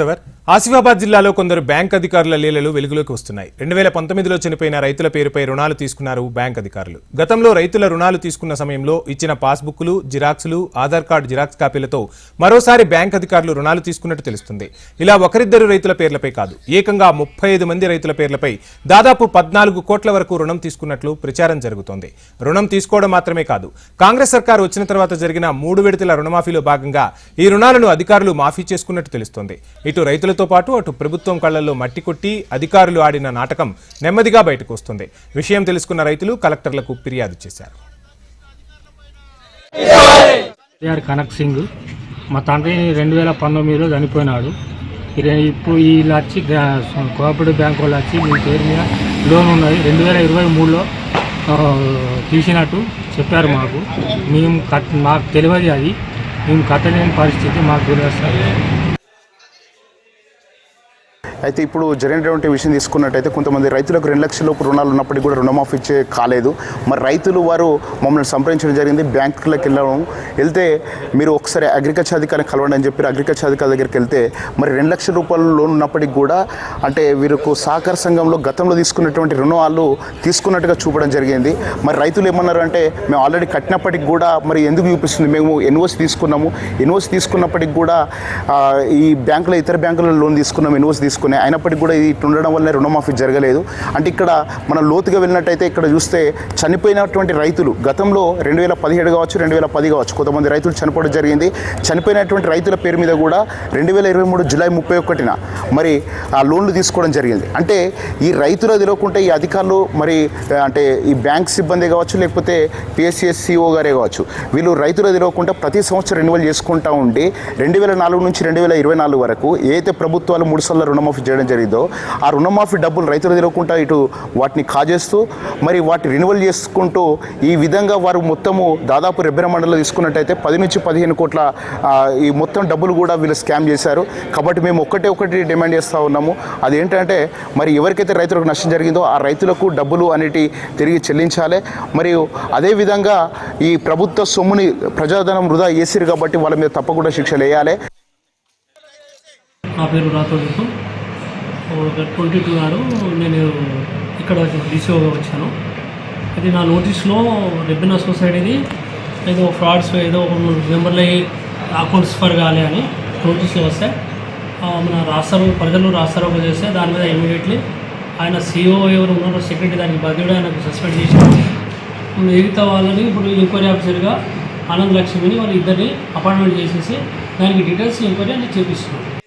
Ever? Asifabad జిల్లాలో కొందరు bank అధికారుల లీలలు వెలుగులోకి వస్తున్నాయి. రెండు వేల పంతొమ్మిదిలో చనిపోయిన రైతుల పేరుపై రుణాలు తీసుకున్నారు బ్యాంక్ అధికారులు. గతంలో రైతుల రుణాలు తీసుకున్న సమయంలో ఇచ్చిన పాస్బుక్లు జిరాక్స్లు ఆధార్ కార్డు జిరాక్స్ కాపీలతో మరోసారి బ్యాంక్ అధికారులు రుణాలు తీసుకున్నట్టు తెలుస్తుంది. ఇలా ఒకరిద్దరు రైతుల పేర్లపై కాదు ఏకంగా ముప్పై ఐదు మంది రైతుల పేర్లపై దాదాపు పద్నాలుగు కోట్ల వరకు రుణం తీసుకున్నట్లు ప్రచారం జరుగుతోంది. రుణం తీసుకోవడం మాత్రమే కాదు కాంగ్రెస్ సర్కారు వచ్చిన తర్వాత జరిగిన మూడు విడతల రుణమాఫీలో భాగంగా ఈ రుణాలను అధికారులు మాఫీ చేసుకున్నట్టు తెలుస్తోంది. ఇటు రైతులతో పాటు అటు ప్రభుత్వం కళ్ళలో మట్టి కొట్టి అధికారులు ఆడిన నాటకం నెమ్మదిగా బయటకు వస్తుంది. విషయం తెలుసుకున్న రైతులు కలెక్టర్లకు ఫిర్యాదు చేశారు. కనక్ సింగ్ మా తండ్రి రెండు వేల పంతొమ్మిదిలో చనిపోయినాడు. ఇప్పుడు వీళ్ళు వచ్చి కోఆపరేటివ్ బ్యాంక్ వాళ్ళు వచ్చి మీ పేరు మీద లోన్ ఉన్నది. రెండు వేల ఇరవై మూడులో తీసినట్టు చెప్పారు మాకు. మేము కట్ మాకు తెలియదు అది. మేము కట్టలేని పరిస్థితి మాకు తెలియదు అయితే ఇప్పుడు జరిగినటువంటి విషయం తీసుకున్నట్టయితే కొంతమంది రైతులకు రెండు లక్షల లోపు రుణాలు ఉన్నప్పటికీ కూడా రుణమాఫీ ఇచ్చే కాలేదు. మరి రైతులు వారు మమ్మల్ని సంప్రదించడం జరిగింది. బ్యాంకులకు వెళ్ళడం వెళ్తే మీరు ఒకసారి అగ్రికల్చర్ అధికారిని కలవండి అని చెప్పి అగ్రికల్చర్ అధికారి దగ్గరికి వెళ్తే మరి రెండు లక్షల రూపాయల లోన్ ఉన్నప్పటికీ కూడా అంటే వీరికి సహకార సంఘంలో గతంలో తీసుకున్నటువంటి రుణాలు తీసుకున్నట్టుగా చూపడం జరిగింది. మరి రైతులు ఏమన్నారు అంటే మేము ఆల్రెడీ కట్టినప్పటికి కూడా మరి ఎందుకు చూపిస్తుంది? మేము ఎన్ఓసి తీసుకున్నాము. ఎన్ఓసి తీసుకున్నప్పటికి కూడా ఈ బ్యాంకులో ఇతర బ్యాంకులలో లోన్ తీసుకున్నాం ఎన్ఓసి తీసుకున్నాం అయినప్పటికీ కూడా ఇది ఉండడం వల్ల రుణమాఫీ జరగలేదు. అంటే ఇక్కడ మనం లోతుగా వెళ్ళినట్టయితే ఇక్కడ చూస్తే చనిపోయినటువంటి రైతులు గతంలో రెండు వేల పదిహేడు కావచ్చు రెండు వేల పది కావచ్చు కొంతమంది రైతులు చనిపోవడం జరిగింది. చనిపోయినటువంటి రైతుల పేరు మీద కూడా రెండు వేల ఇరవై మూడు జూలై ముప్పై ఒకటిన మరి ఆ లోన్లు తీసుకోవడం జరిగింది. అంటే ఈ రైతులు తెలియకుంటే ఈ అధికారులు మరి అంటే ఈ బ్యాంక్ సిబ్బంది కావచ్చు లేకపోతే పిఎస్సిఎస్సిఓ గారే కావచ్చు వీళ్ళు రైతులు తెలియకుండా ప్రతి సంవత్సరం రెన్యువల్ చేసుకుంటా ఉండి రెండు వేల నాలుగు నుంచి రెండు వేల ఇరవై నాలుగు వరకు ఏదైతే ప్రభుత్వాలు మూడు సార్లు రుణమాఫీ చేయడం జరిగిందో ఆ రుణమాఫీ డబ్బులు రైతులు తిరగకుండా ఇటు వాటిని కాజేస్తూ మరి వాటి రెన్యువల్ చేసుకుంటూ ఈ విధంగా వారు మొత్తము దాదాపు రెబ్బెన మండలంలో తీసుకున్నట్టయితే పది నుంచి పదిహేను కోట్ల ఈ మొత్తం డబ్బులు కూడా వీళ్ళు స్కామ్ చేశారు. కాబట్టి మేము ఒక్కటే ఒకటి డిమాండ్ చేస్తూ ఉన్నాము. అదేంటంటే మరి ఎవరికైతే రైతులకు నష్టం జరిగిందో ఆ రైతులకు డబ్బులు అనేటి తిరిగి చెల్లించాలి. మరియు అదేవిధంగా ఈ ప్రభుత్వ సొమ్ముని ప్రజాధనం వృధా చేసిరు కాబట్టి వాళ్ళ మీద తప్పకుండా శిక్షలు వేయాలి. నా పేరు రాతోడు ట్వంటీ టూ నాడు నేను ఇక్కడ డీసీఓగా వచ్చాను. అయితే నా నోటీస్లో రెబ్బెనా సొసైటీది ఏదో ఫ్రాడ్స్ ఏదో మెంబర్లు అకౌంట్స్ ఫర్ కాలే అని నోటీసులు వస్తే మన రాస్తారు ప్రజలు రాస్తారోక చేస్తే దాని మీద ఇమీడియట్లీ ఆయన సీఓ ఎవరు ఉన్నారో సెక్రటరీ దానికి బదులుగా ఆయనకు సస్పెండ్ చేశారు. మిగతా వాళ్ళని ఇప్పుడు ఎంక్వైరీ ఆఫీసర్గా ఆనంద్ లక్ష్మిని వాళ్ళు ఇద్దరిని అపాయింట్మెంట్ చేసేసి దానికి డీటెయిల్స్ ఎంక్వైరీ అనేది చేపిస్తున్నాం